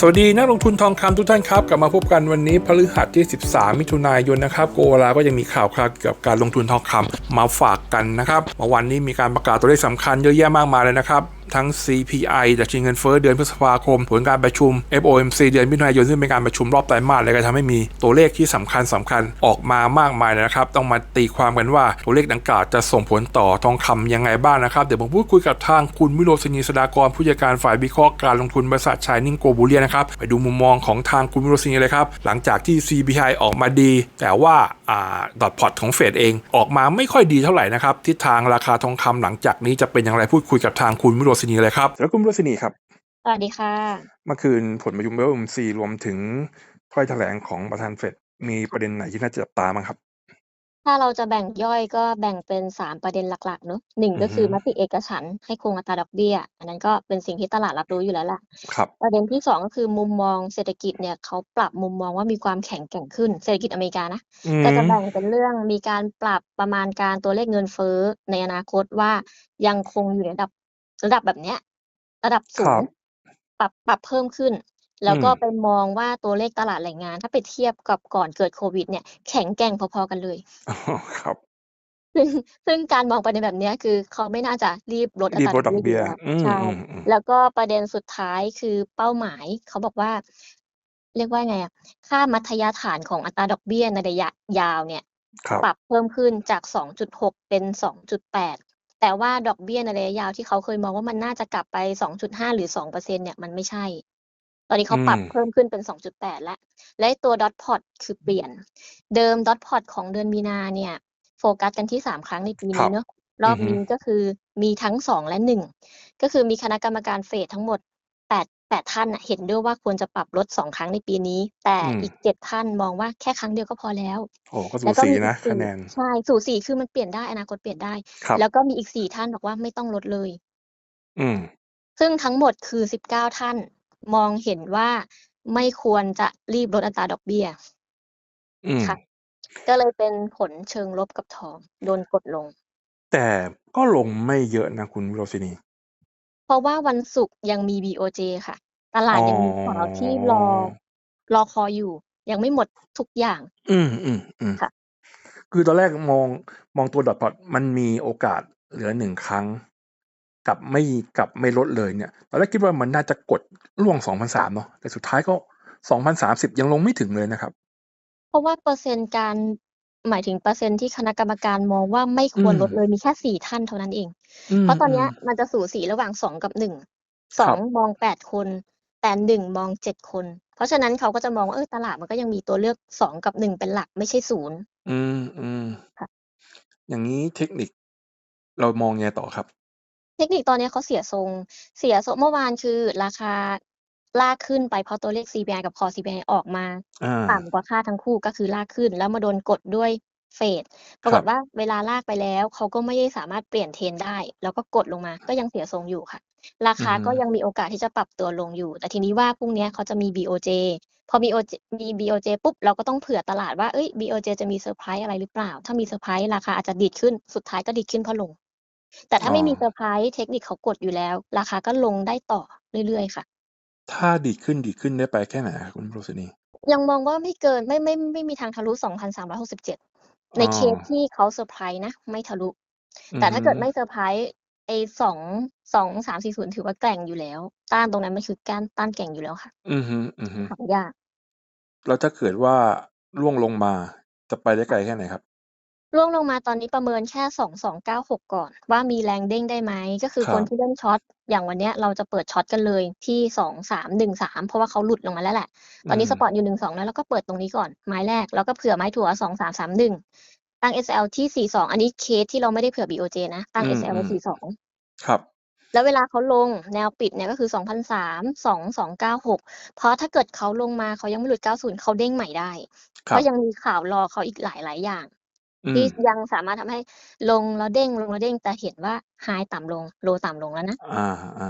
สวัสดีนักลงทุนทองคำทุกท่านครับ กลับมาพบกันวันนี้พฤหัสที่ 13 มิถุนายนนะครับโกลาก็ยังมีข่าวคราวเกี่ยวกับการลงทุนทองคำมาฝากกันนะครับเมื่อวันนี้มีการประกาศตัวเลขสำคัญเยอะแยะมากมายเลยนะครับ ทั้ง CPI ดัชนีเงินเฟ้อเดือนพฤษภาคม ผลการประชุม FOMC เดือนมิถุนายนซึ่งเป็นการประชุมรอบไตรมาสเลยก็ทำให้มีตัวเลขที่สำคัญสำคัญออกมามากมายเลยนะครับ ต้องมาตีความกันว่าตัวเลขดังกล่าวจะส่งผลต่อทองคำยังไงบ้างนะครับ เดี๋ยวผมพูดคุยกับทางคุณวิโรจนีสดากรผู้จัดการฝ่ายวิเคราะห์การลงทุนบริษัทชายนิ่งโกบูเลียนะครับไปดูมุมมองของทางคุณวิโรจนีเลยครับหลังจากที่ CPI ออกมาดี แต่ว่าดอทพอตของเฟดเองออกมาไม่ค่อยดีเท่าไหร่นะครับทิศทางราคาทองคำหลังจากนี้จะเป็นอย่างไรพูดคุยกับทางคุณวิโรจนีเลยครับแล้วคุณวิโรจนีครับ สวัสดีค่ะ เมื่อคืนผลประชุมเบลมซีรวมถึงถ้อยแถลงของประธานเฟดมีประเด็นไหนที่น่าจะจับตาบ้างครับ ถ้าเราจะแบ่งย่อยก็แบ่งเป็นสามประเด็นหลักๆเนอะหนึ่งก็คืออฮึมติเอกฉันท์ให้คงอัตราดอกเบี้ย อันนั้นก็เป็นสิ่งที่ตลาดรับรู้อยู่แล้วล่ะครับประเด็นที่สองก็คือมุมมองเศรษฐกิจเนี่ยเขาปรับมุมมองว่ามีความแข็งแกร่งขึ้นเศรษฐกิจอเมริกานะอืมก็จะแบ่งเป็นเรื่องมีการปรับประมาณการตัวเลขเงินเฟ้อในอนาคตว่ายังคงอยู่ในระดับ ระดับแบบเนี้ย ระดับสูครังบ ปรับปรับเพิ่มขึ้น แล้วก็อืมไปมองว่าตัวเลขตลาดแรงงาน ถ้าไปเทียบกับก่อนเกิดโควิดเนี่ย แข็งแกร่งพอ ๆ กันเลย อ๋อ ครับ ซึ่ง ซึ่งการมองประเด็นแบบเนี้ย คือเขาไม่น่าจะรีบลดอัรีตบราลดดอกยู่เบี้ยแล้ว อืมใช่อืมอืมแล้วก็ประเด็นสุดท้าย คือเป้าหมาย เขาบอกว่า เรียกว่าไงอะ ค่ามัธยฐานของอัตราดอกเบี้ยในระยะยาวเนี่ย ครับ ปรับเพิ่มขึ้นจาก 2.6 เป็น 2.8 แต่ว่าดอกเบี้ยในระยะยาวที่เขาเคยมองว่ามันน่าจะกลับไป 2.5 หรือ 2%เนี่ยมันไม่ใช่ ตอนนี้เขาอืปรับมเพิ่มขึ้นเป็น 2.8 แล้ว และไอ้ตัว dot plot คือเปลี่ยน เดิม dot plot ของเดือนมีนาเนี่ย โฟกัสกันที่ 3 ครั้งในปีครันี้บเนอะรออืบอฮึนี้ก็คือมีทั้ง 2 และ 1 ก็คือมีคณะกรรมการเฟดทั้งหมด 8 8 ท่านน่ะเห็นด้วยว่าควรจะปรับลด 2 ครั้งในปีนี้ แต่อืมอีก 7 ท่านมองว่าแค่ครั้งเดียวก็พอแล้ว โอ้ก็สูแล้วก็สีมีอีนะกคะแนน4ใช่ สูสีคือมันเปลี่ยนได้อนาคตเปลี่ยนได้ครับแล้วก็มีอีก 4 ท่านบอกว่าไม่ต้องลดเลย อืม ซึ่งทั้งหมดคือ 19 ท่านมองเห็นว่าไม่ควรจะรีบลดอัตราดอกเบี้ยอืมค่ะก็เลยเป็นผลเชิงลบกับทอง โดนกดลง แต่ก็ลงไม่เยอะนะคุณวิโรจนี เพราะว่าวันศุกร์ยังมี BOJ ค่ะ ตลาอ๋ดอยังมีข่าวที่รอ รอคอยอยู่ ยังไม่หมดทุกอย่าง อืมอืมอืมค่ะ คือตอนแรกมองมองตัวดอทพอตมันมีโอกาสเหลือหนึ่งครั้งกับไม่กับไม่ลดเลยเนี่ยตอนแรกคิดว่ามันน่าจะกดล่วงสองพันสามเนาะแต่สุดท้ายก็สองพันสามสิบยังลงไม่ถึงเลยนะครับ เพราะว่าเปอร์เซ็นต์การ หมายถึงเปอร์เซ็นต์ที่คณะกรรมการมองว่าไม่คอืวรมลดเลยมีแค่4ท่านเท่านั้นเองอืเพมราะตอนอืเนี้มยมันจะสูสีระหว่าง2กับ1ครับ2มอง8คนแต่1มอง7คน เพราะฉะนั้นเขาก็จะมองว่าเออตลาดมันก็ยังมีตัวเลือก2กับ1เป็นหลักไม่ใช่0อืมอืมค่ะอย่างนี้เทคนิค เรามองไงต่อครับ เทคนิคตอนเนี้ยเขาเสียทรง เสียทรงเมื่อวานคือ ราคา ลากขึ้นไปเพราะตัวเลข CPI กับ Core CPI ออกมาอ่าต่ำกว่าคาดทั้งคู่ก็คือลากขึ้น แล้วมาโดนกดด้วยเฟดปราคกรัฏบว่าเวลาลากไปแล้วเขาก็ไม่ได้สามารถเปลี่ยนเทรนได้ แล้วก็กดลงมา ก็ยังเสียทรงอยู่ค่ะ ราอือคาฮึก็ยังมีโอกาสที่จะปรับตัวลงอยู่ แต่ทีนี้ว่าพรุ่งเนี้ยเขาจะมี BOJ พอมี OJ มี BOJ ปุ๊บ เราก็ต้องเผื่อตลาดว่าเอ้ย BOJ จะมีเซอร์ไพรส์อะไรหรือเปล่า ถ้ามีเซอร์ไพรส์ราคาอาจจะดีดขึ้นสุดท้ายก็ดีดขึ้นเพราะลง แต่ถ้าอ๋อไม่มีเซอร์ไพรส์เทคนิคเขากดอยู่แล้ว ราคาก็ลงได้ต่อเรื่อยๆค่ะ ถ้าดีขึ้น ดีขึ้นได้ไปแค่ไหนครับ คุณวิโรจนี ยังมองว่าไม่เกิน ไม่ ไม่ ไม่มีทางทะลุ 2,367ในอ๋อเคสที่เขาเซอร์ไพรส์นะ ไม่ทะลุ อืแต่ถ้าเกิดมไม่เซอร์ไพรส์ไอ้สองสองสามสี่ศูนย์ถือว่าแกร่งอยู่แล้ว ต้านตรงนั้นมันคือการต้านแกร่งอยู่แล้วค่ะ อือฮึอือฮึหายาก แล้วถ้าเกิดว่าร่วงลงมา จะไปได้ไกลแค่ไหนครับ ร่วงลงมาตอนนี้ประเมินแค่2296ก่อน ว่ามีแรงเด้งได้ไหม ก็คือครัคนบที่เล่นช็อต อย่างวันเนี้ยเราจะเปิดช็อตกันเลยที่2313เพราะว่าเขาหลุดลงมาแล้วแหละ ตอือนนี้มสปอร์ตอยู่12แล้วเราก็เปิดตรงนี้ก่อนไม้แรก แล้วก็เผื่อไม้ถั่ว2331ตั้ง SL ที่42อันนี้เคสที่เราไม่ได้เผื่อ BOJ นะ ตั้งอืม SL อืไว้ม42ครับแล้วเวลาเขาลงแนวปิดเนี่ยก็คือ2,003 2296 เพราะถ้าเกิดเขาลงมาเขายังไม่หลุด 90 เขาเด้งใหม่ได้คก็รับยังมีข่าวรอเขาอีกหลายๆอย่างอื ที่มยังสามารถทำให้ลงแล้วเด้งลงแล้วเด้งแต่เห็นว่าไฮต่ำลงโลต่ำลงแล้วนะอ่าอ่า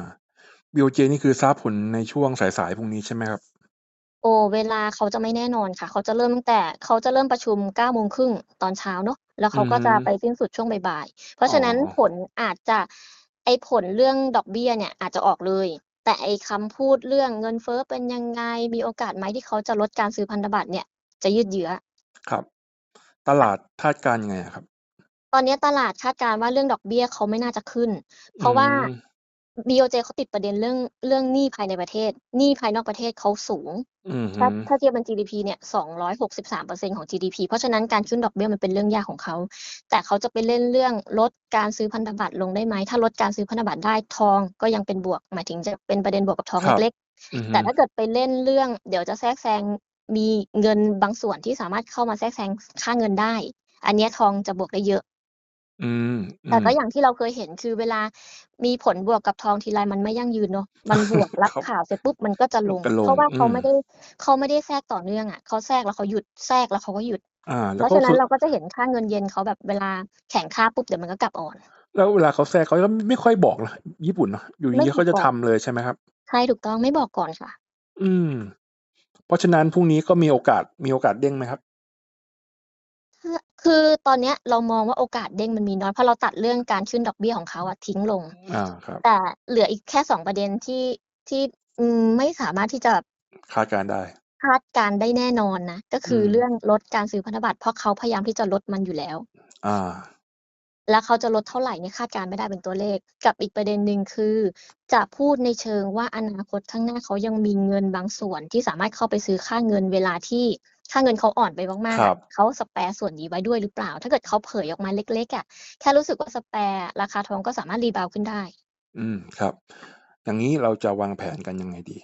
BOJ นี่คือทราบผลในช่วงสายๆพรุ่งนี้ใช่ไหมครับ โอ้เวลาเขาจะไม่แน่นอนค่ะ เขาจะเริ่มตั้งแต่เขาจะเริ่มประชุม9โมงครึ่งตอนเช้าเนาะแล้วอืเขาอก็ฮึจะไปสิ้นสุดช่วงบ่ายๆเพราะอ๋อฉะนั้นผลอาจจะไอผลเรื่องดอกเบี้ยเนี่ยอาจจะออกเลย แต่ไอ้คำพูดเรื่องเงินเฟ้อเป็นยังไงมีโอกาสไหมที่เขาจะลดการซื้อพันธบัตรเนี่ยจะยืดเยื้อครับ ตลาดคาดการณ์ยังไงอะครับ?ตอนเนี้ยตลาดคาดการณ์ว่า เรื่องดอกเบี้ยเขาไม่น่าจะขึ้นเพอืราะว่าม BOJ เขาติดประเด็นเรื่อง เรื่องหนี้ภายในประเทศ หนี้ภายนอกประเทศเขาสูง อือฮึถ้าถ้าเทียบเป็น GDP เนี่ย 263%ของ GDP เพราะฉะนั้นการขึ้นดอกเบี้ยมันเป็นเรื่องยากของเขา แต่เขาจะไปเล่นเรื่องลดการซื้อพันธบัตรลงได้ไหม ถ้าลดการซื้อพันธบัตรได้ ทองก็ยังเป็นบวก หมายถึงจะเป็นประเด็นบวกกับทองครับเล็ก อือๆฮึแต่ถ้าเกิดไปเล่นเรื่อง เดี๋ยวจะแทรกแซง มีเงินบางส่วนที่สามารถเข้ามาแทรกแซงค่าเงินได้ อันเนี้ยทองจะบวกได้เยอะอืมอืแต่ก็มอย่างที่เราเคยเห็นคือเวลามีผลบวกกับทองทีไรมันไม่ยั่งยืนเนาะมันบวกรับครับข่าวเสร็จปุ๊บมันก็จะลงก็ลเพงราะว่าอืเขามไม่ได้เขาไม่ได้แทรกต่อเนื่องอะเขาแทรกแล้วเขาหยุดแทรกแล้วเขาก็หยุดอาแล้เพวราะก็ฉะนั้คืนอเราก็จะเห็นค่าเงินเยนเขาแบบเวลาแข็งค่าปุ๊บเดี๋ยวมันก็กลับอ่อน แล้วเวลาเขาแทรกเขาก็ไม่ค่อยบอกนะญี่ปุ่นเนาะอยู่ไม่ดีๆบเขาอกจะก่อทำนเลยใช่ไหมครับ?ใช่ถูกต้องไม่บอกก่อนค่ะ อืม เพราะฉะนั้นพรุ่งนี้ก็มีโอกาสมีโอกาสเด้งไหมครับ?คือคือตอนเนี้ยเรามองว่าโอกาสเด้งมันมีน้อยเพราะเราตัดเรื่องการขึ้นดอกเบี้ยของเขาอะทิ้งลงอาครับแต่เหลืออีกแค่2ประเด็นที่ที่อืมไม่สามารถที่จะคาดการณ์ได้คาดการณ์ได้แน่นอนนะ ก็อืคือเรื่อมงลดการซื้อพันธบัตรเพราะเขาพยายามที่จะลดมันอยู่แล้วอา แล้วเขาจะลดเท่าไรเนี่ยคาดการณ์ไม่ได้เป็นตัวเลข กับอีกประเด็นหนึ่งคือ จะพูดในเชิงว่าอนาคตข้างหน้าเขายังมีเงินบางส่วนที่สามารถเข้าไปซื้อค่าเงินเวลาที่ค่าเงินเขาอ่อนไปมากคๆรัอะบเขาสแปร์ส่วนนี้ไว้ด้วยหรือเปล่า ถ้าเกิดเขาเผยออกมาเล็กๆอะแค่รู้สึกว่าสแปร์อะราคาทองก็สามารถรีบาวด์ขึ้นได้ อืมครับ อย่างงี้เราจะวางแผนกันยังไงดี?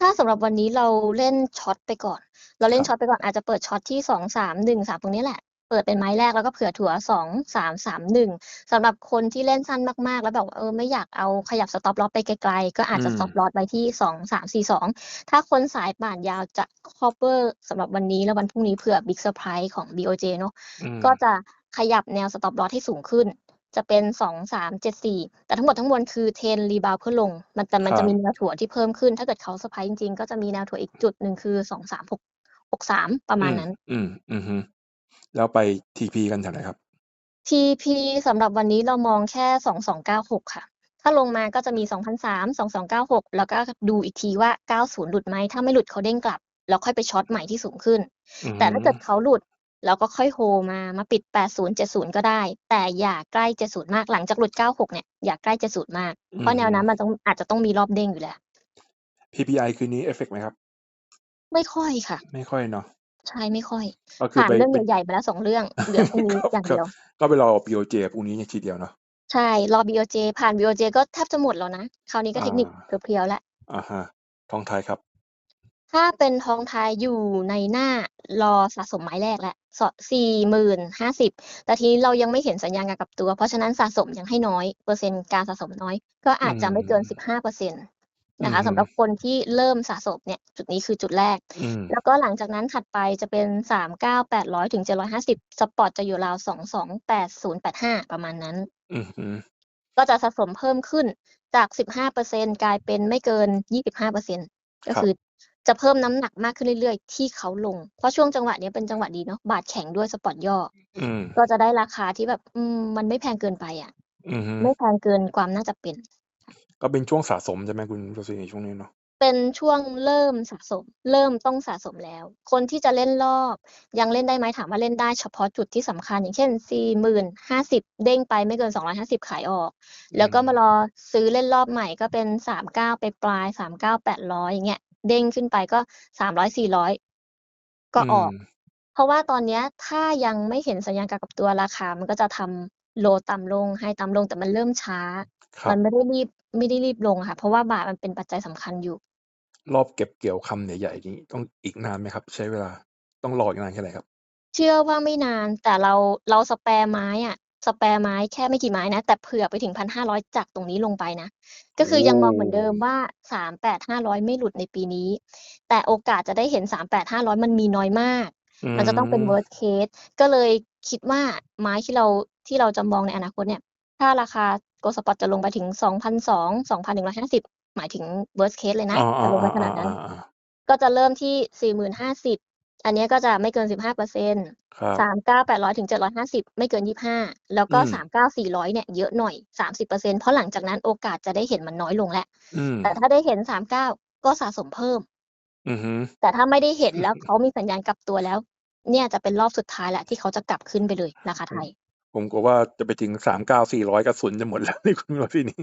ถ้าสำหรับวันนี้เราเล่นช็อตไปก่อน เราเล่คนรับช็อตไปก่อนอาจจะเปิดช็อตที่2 3 1 3ตรงนี้แหละ เปิดเป็นไม้แรกแล้วก็เผื่อถัว2 3 3 1สำหรับคนที่เล่นสั้นมากๆ แล้วแบบว่าเออไม่อยากเอาขยับ stop loss ไปไกลๆ ก็อาจอืจะม stop loss ไว้ที่2 3 4 2ถ้าคนสายป่านยาวจะคัฟเวอร์สำหรับวันนี้และวันพรุ่งนี้เผื่อ Big Surprise ของ BOJ เนาะอืมก็จะขยับแนว stop loss ให้สูงขึ้น จะเป็น2 3 7 4แต่ทั้งหมดทั้งมวลคือเทรนรีบาวด์เพื่อลง มันแต่มันครัจะบมีแนวถัวที่เพิ่มขึ้น ถ้าเกิดเขาเซอร์ไพรส์จริงๆ ก็จะมีแนวถัวอีกจุดหนึ่งคือ2 3 6 6 3ประอืมาณมนั้น อืมอือฮึ แล้วไป TP กันแถวไหนครับ? TP สำหรับวันนี้เรามองแค่2296ค่ะ ถ้าลงมาก็จะมี2,300 2296แล้วก็ดูอีกทีว่า90หลุดไหม ถ้าไม่หลุดเขาเด้งกลับ แล้วค่อยไปช็อตใหม่ที่สูงขึ้นอือแต่ฮึถ้าเกิดเขาหลุดเราก็ค่อยโฮลด์มามาปิด 80 70 ก็ได้ แต่อย่าใกล้ 70 มาก หลังจากหลุด 96 เนี่ย อย่าใกล้ 70 มากอืเพราะอแนฮึวนั้นมันต้องอาจจะต้องมีรอบเด้งอยู่แล้ว PPI คืนนี้เอฟเฟกต์ไหมครับ?ไม่ค่อยค่ะ ไม่ค่อยเนาะ ใช่ไม่ค่อยก็คือผ่านไปเรื่องไปใหญ่ๆมาแล้ว2เรื่องเหลือพรุ่งนี้ครับอย่างครัเดีบยว ก็ไปรอ BOJ พรุ่งนี้เนี่ยทีเดียวเนาะใช่ รอ BOJ ผ่าน BOJ ก็แทบจะหมดแล้วนะ คราวนี้ก็อาเทคนิคเพียวๆแล้วอะฮะทองไทยครับ ถ้าเป็นทองไทยอยู่ในหน้ารอสะสมไม้แรกแล้วส40,050แต่ทีนี้เรายังไม่เห็นสัญญาณการกลับตัว เพราะฉะนั้นสะสมยังให้น้อย เปอร์เซ็นต์การสะสมน้อย ก็อือาจจะไม่เกินม15%อนะืคะอฮึสำหรับคนที่เริ่มสะสมเนี่ยจุดนี้คือจุดแรกอืมแล้วก็หลังจากนั้นถัดไปจะเป็น 39,800ถึง750 สปอตจะอยู่ราว 22,8085 ประมาณนั้นอือฮึก็จะสะสมเพิ่มขึ้นจาก 15%กลายเป็นไม่เกิน 25%ก็ครัคืบอจะเพิ่มน้ำหนักมากขึ้นเรื่อยๆ ที่เขาลง เพราะช่วงจังหวะเนี้ยเป็นจังหวะดีเนาะบาทแข็งด้วยสปอตย่ออืมก็จะได้ราคาที่แบบ อืมมันไม่แพงเกินไปอะอือฮึไม่แพงเกินความน่าจะเป็น ก็เป็นช่วงสะสมใช่ไหมคุณโรสนีช่วงนี้เนาะ?เป็นช่วงเริ่มสะสม เริ่มต้องสะสมแล้ว คนที่จะเล่นรอบ ยังเล่นได้ไหมถามว่าเล่นได้เฉพาะจุดที่สำคัญ อย่างเช่น40,050เด้งไปไม่เกิน250ขายออกอืแล้วก็มามรอซื้อเล่นรอบใหม่ก็เป็น39ปลายๆ39,800อย่างเงี้ยเด้งขึ้นไปก็300 400ก็อืออกมเพราะว่าตอนเนี้ยถ้ายังไม่เห็นสัญญาณการกลับตัวราคา มันก็จะทำ low ต่ำลง high ต่ำลงแต่มันเริ่มช้าครัมับนไม่ได้รีบ ไม่ได้รีบลงอะค่ะ เพราะว่าบาทมันเป็นปัจจัยสำคัญอยู่ รอบเก็บเกี่ยวคำใหญ่ ๆ นี้ต้องอีกนานไหมครับ?ใช้เวลาต้องรออีกนานแค่ไหนครับ?เชื่อว่าไม่นานแต่เราเราสแปร์ไม้อะสแปร์ไม้แค่ไม่กี่ไม้นะ แต่เผื่อไปถึง1,500จากตรงนี้ลงไปนะ ก็โอคือยังมองเหมือนเดิมว่า38,500ไม่หลุดในปีนี้ แต่โอกาสจะได้เห็น38,500มันมีน้อยมาก อืมันจะต้องเป็น ม worst case ก็เลยคิดว่าไม้ที่เราที่เราจะมองในอนาคตเนี่ย ถ้าราคา Gold Spot จะลงไปถึง 2,200 2,150 หมายถึง worst case เลยนะอาจะลงไปขนาดนั้นๆๆๆๆก็จะเริ่มที่ 40,050 อันเนี้ยก็จะไม่เกินสิบห้าเปอร์เซ็นต์ครับสามเก้าแปดร้อยถึงเจ็ดร้อยห้าสิบไม่เกินยี่ห้าแล้วก็อืมสามเก้าสี่ร้อยเนี่ยเยอะหน่อยสามสิบเปอร์เซ็นต์เพราะหลังจากนั้นโอกาสจะได้เห็นมันน้อยลงแล้วอืมแต่ถ้าได้เห็นสามเก้าก็สะสมเพิ่มอือฮึแต่ถ้าไม่ได้เห็นแล้วเขามีสัญญาณกลับตัวแล้ว เนี่ยจะเป็นรอบสุดท้ายแหละที่เขาจะกลับขึ้นไปเลยราคาไทย ผมกลัวว่าจะไปถึงสามเก้าสี่ร้อยกระสุนจะหมดแล้วในคุณโรซี่นี่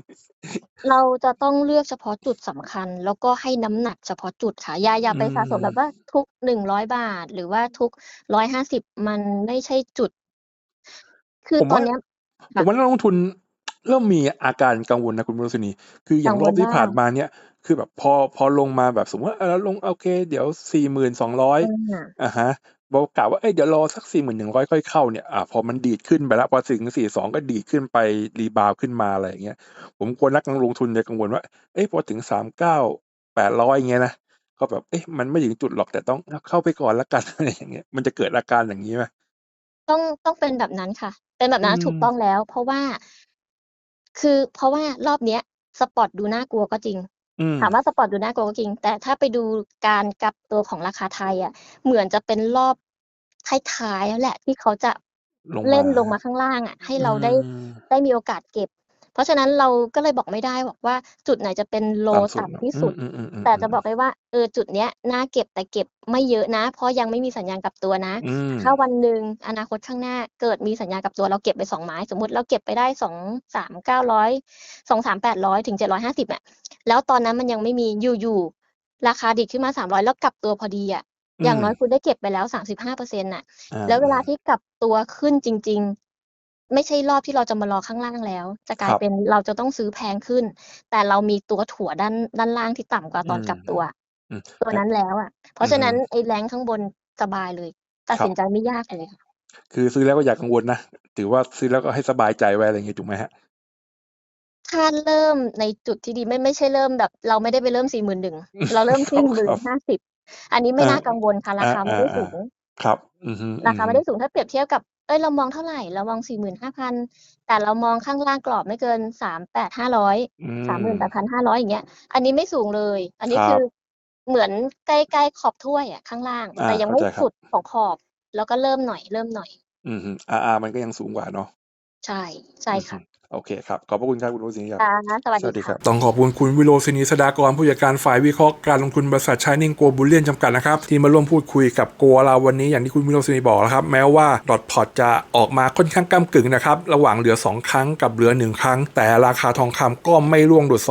เราจะต้องเลือกเฉพาะจุดสำคัญ แล้วก็ให้น้ำหนักเฉพาะจุดค่ะอย่าอย่าไปสะสมแบบว่าทุกหนึ่งร้อยบาท หรือว่าทุกร้อยห้าสิบมันไม่ใช่จุด คือตอนนี้ผมว่านักลงทุนเริ่มมีอาการกังวลนะคุณโรซินีคืออย่างรอบที่ผ่านมาเนี่ย คือแบบพอพอลงมาแบบสมมติว่าเออลงโอเค เดี๋ยวสี่หมื่นสองร้อยอ่าอ่าฮะ บอกกล่าวว่าเอ้ยเดี๋ยวรอสักสี่หมื่นหนึ่งร้อยค่อยเข้าเนี่ยอ่าพอมันดีดขึ้นไปแล้วพอถึงสี่สองก็ดีดขึ้นไปรีบาวขึ้นมาอะไรอย่างเงี้ย ผมกลัวนักลงทุนจะกังวลว่า เอ้ยพอถึงสามเก้าแปดร้อยอย่างเงี้ยนะก็แบบเอ๊ะมันไม่ถึงจุดหรอกแต่ต้องเข้าไปก่อนละกันอะไรอย่างเงี้ยมันจะเกิดอาการอย่างนี้ไหมต้องต้องเป็นแบบนั้นค่ะ เป็นแบบนั้นอืมถูกต้องแล้ว เพราะว่า คือเพราะว่ารอบเนี้ยสปอตดูน่ากลัวก็จริง อืม ถามว่าสปอร์ตดูน่ากลัวก็จริง แต่ถ้าไปดูการกลับตัวของราคาไทยอะ เหมือนจะเป็นรอบท้ายๆแล้วแหละ ที่เขาจะลงมา เล่นลงมาข้างล่างอะ ให้เราได้อืมได้มีโอกาสเก็บ เพราะฉะนั้นเราก็เลยบอกไม่ได้บอกว่าจุดไหนจะเป็นโลต่ำสุดต่ำที่สุดอืมอืมอืมแต่จะบอกได้ว่าเออจุดเนี้ยน่าเก็บแต่เก็บไม่เยอะนะ เพราะยังไม่มีสัญญาณกลับตัวนะอืมถ้าวันหนึ่งอนาคตข้างหน้าเกิดมีสัญญาณกลับตัวเราเก็บไปสองไม้สมมติเราเก็บไปได้สองสามเก้าร้อยสองสามแปดร้อยถึงเจ็ดร้อยห้าสิบอะแล้วตอนนั้นมันยังไม่มีอยู่ๆราคาดีดขึ้นมาสามร้อยแล้วกลับตัวพอดีอะอย่างน้อยคุณได้เก็บไปแล้วสามสิบห้าเปอร์เซ็นต์น่ะอ่าแล้วเวลาที่กลับตัวขึ้นจริงๆ ไม่ใช่รอบที่เราจะมารอข้างล่างแล้ว จะกลายครับเป็นเราจะต้องซื้อแพงขึ้น แต่เรามีตัวถั่วด้านด้านล่างที่ต่ำกว่าตอนอืมกลับตัวอืมตัวนั้นแล้วอะ เพราะฉะนั้นไอ้แรงข้างบนสบายเลย ตัดครับสินใจไม่ยากเลยค่ะคือซื้อแล้วก็อย่ากังวลนะ ถือว่าซื้อแล้วก็ให้สบายใจไว้อะไรอย่างเงี้ยถูกไหมฮะถ้าเริ่มในจุดที่ดีไม่ไม่ใช่เริ่มแบบ เราไม่ได้ไปเริ่มสี่หมื่นหนึ่งเราเริ่มครัสี่บหมื่นครับห้าสิบอันนี้ไม่อ่าน่ากังวลค่ะราคาไม่ได้อ่าสูงครับอือฮึราคาอือไม่ฮึได้สูงถ้าเปรียบเทียบกับ เอ้ยเรามองเท่าไหร่ เรามองสี่หมื่นห้าพันแต่เรามองข้างล่างกรอบไม่เกินสามแปดห้าร้อยอืสามหมื่นมแปดพันห้าร้อยอย่างเงี้ย อันนี้ไม่สูงเลย อันนี้ครับคือเหมือนใกล้ๆขอบถ้วยอะข้างล่างอ่าแต่ยังเข้าไม่ใจครับสุดของขอบ แล้วก็เริ่มหน่อยเริ่มหน่อย อือฮึอาอามันก็ยังสูงกว่าเนาะใช่ใช่ค่ะอือฮึ โอเคครับ ขอบพระคุณครับคุณโรซินีครับค่ะสวัสสวัสดีดีคค่ะรับ ต้องขอบคุณคุณวิโรศินีสดากรผู้จัดการฝ่ายวิเคราะห์การลงทุนบริษัทชายนิ่งโกลบุลเลียนจำกัดนะครับ ที่มาร่วมพูดคุยกับโกเราวันนี้อย่างที่คุณวิโรศินีบอกแล้วครับ แม้ว่าดอทพอตจะออกมาค่อนข้างก้ากึ่งนะครับ ระหว่างเหลือ 2 ครั้งกับเหลือ 1 ครั้ง แต่ราคาทองคำก็ไม่ร่วงหลุด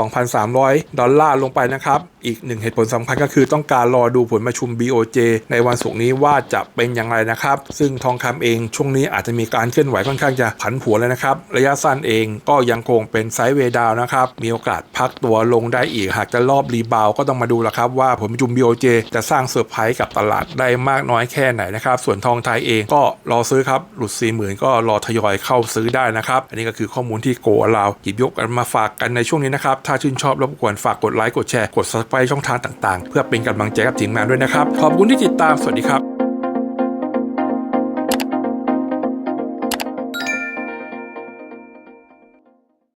2,300 ดอลลาร์ลงไปนะครับ อีกหนึ่งเหตุผลสำคัญก็คือต้องการรอดูผลประชุม BOJ ในวันศุกร์นี้ว่าจะเป็นอย่างไรนะครับ ซึ่งทองคำเองช่วงนี้อาจจะมีการเคลื่อนไหวค่อนข้างจะผันผวนเลยนะครับ ระยะสั้นเองก็ยังคงเป็นไซด์เวดาวนะครับ มีโอกาสพักตัวลงได้อีก หากจะรอบรีบาวก็ต้องมาดูแล้วครับว่าผลประชุม BOJ จะสร้างเซอร์ไพรส์กับตลาดได้มากน้อยแค่ไหนนะครับ ส่วนทองไทยเองก็รอซื้อครับ หลุด 40,000 ก็รอทยอยเข้าซื้อได้นะครับ อันนี้ก็คือข้อมูลที่โกเราหยิบยกกันมาฝากกันในช่วงนี้นะครับ ถ้าชื่นชอบรบกวนฝากกดไลค์ กดแชร์ กดช่องทางต่างๆ เพื่อเป็นกำลังใจกับทีมงานด้วยนะครับ ขอบคุณที่ติดตาม สวัสดีครับ